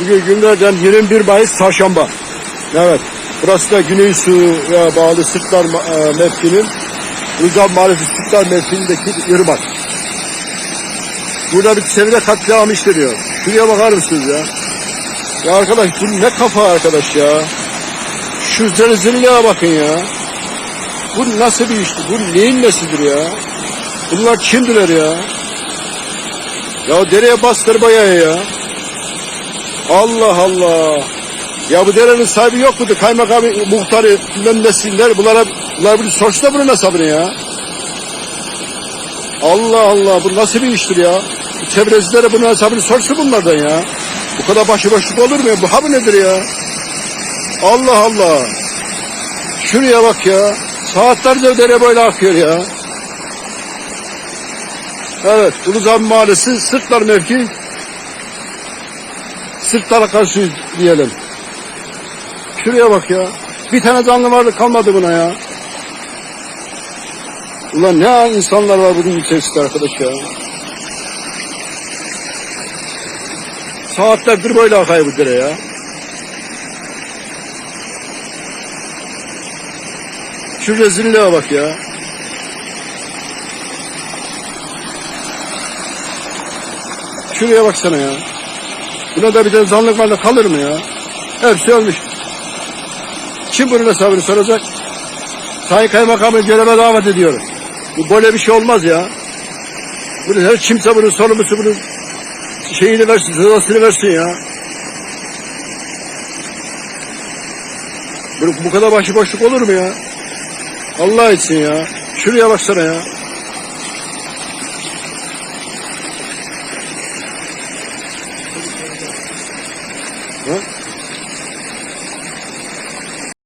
Bugün günlerden 21 Mayıs Çarşamba. Evet. Burası da Güney Su'ya bağlı Sırtlar e, mevkinin Rıza Mahallesi Sırtlar mevkiindeki ırmak. Burada bir çevre katliamı işleniyor. Şuraya bakar mısınız ya? Ya arkadaş bu ne kafa arkadaş ya? Şu zelzelleye bakın ya. Bu nasıl bir işti? Bu neyin nesidir ya? Bunlar kimdiler ya? Ya dereye bastır bayağı ya. Allah Allah. Ya bu derenin sahibi yok mudur? Kaymakamı, muhtarı, bilmem nesinler. Bunlara, bunlar bir sorsun da bunun hesabını ya. Allah Allah. Bu nasıl bir iştir ya? Çevrecilere bunun hesabını sorsun bunlardan ya. Bu kadar başıboşluk olur mu ya? Bu ha nedir ya? Allah Allah. Şuraya bak ya. Saatlerce dere böyle akıyor ya. Evet. Uluzan Mahallesi Sırtlar mevki. Sırtlara karşı diyelim. Şuraya bak ya. Bir tane canlı varlık kalmadı buna ya. Ulan ne insanlar var bunun içerisinde arkadaş ya. Saatlerdir böyle akıyor bu dere ya. Şu rezilliğe bak ya. Şuraya baksana ya. Buna da bir de zanlık varlık kalır mı ya? Hepsi ölmüş. Kim bunun hesabını soracak? Sayın Kaymakamı göreve davet ediyorum. Bu böyle bir şey olmaz ya. Bunu her kimse bunun sorumlusu bunun şeyini versin, cezasını versin ya. Bu, bu kadar başıboşluk olur mu ya? Allah için ya. Şuraya baksana ya. Ha?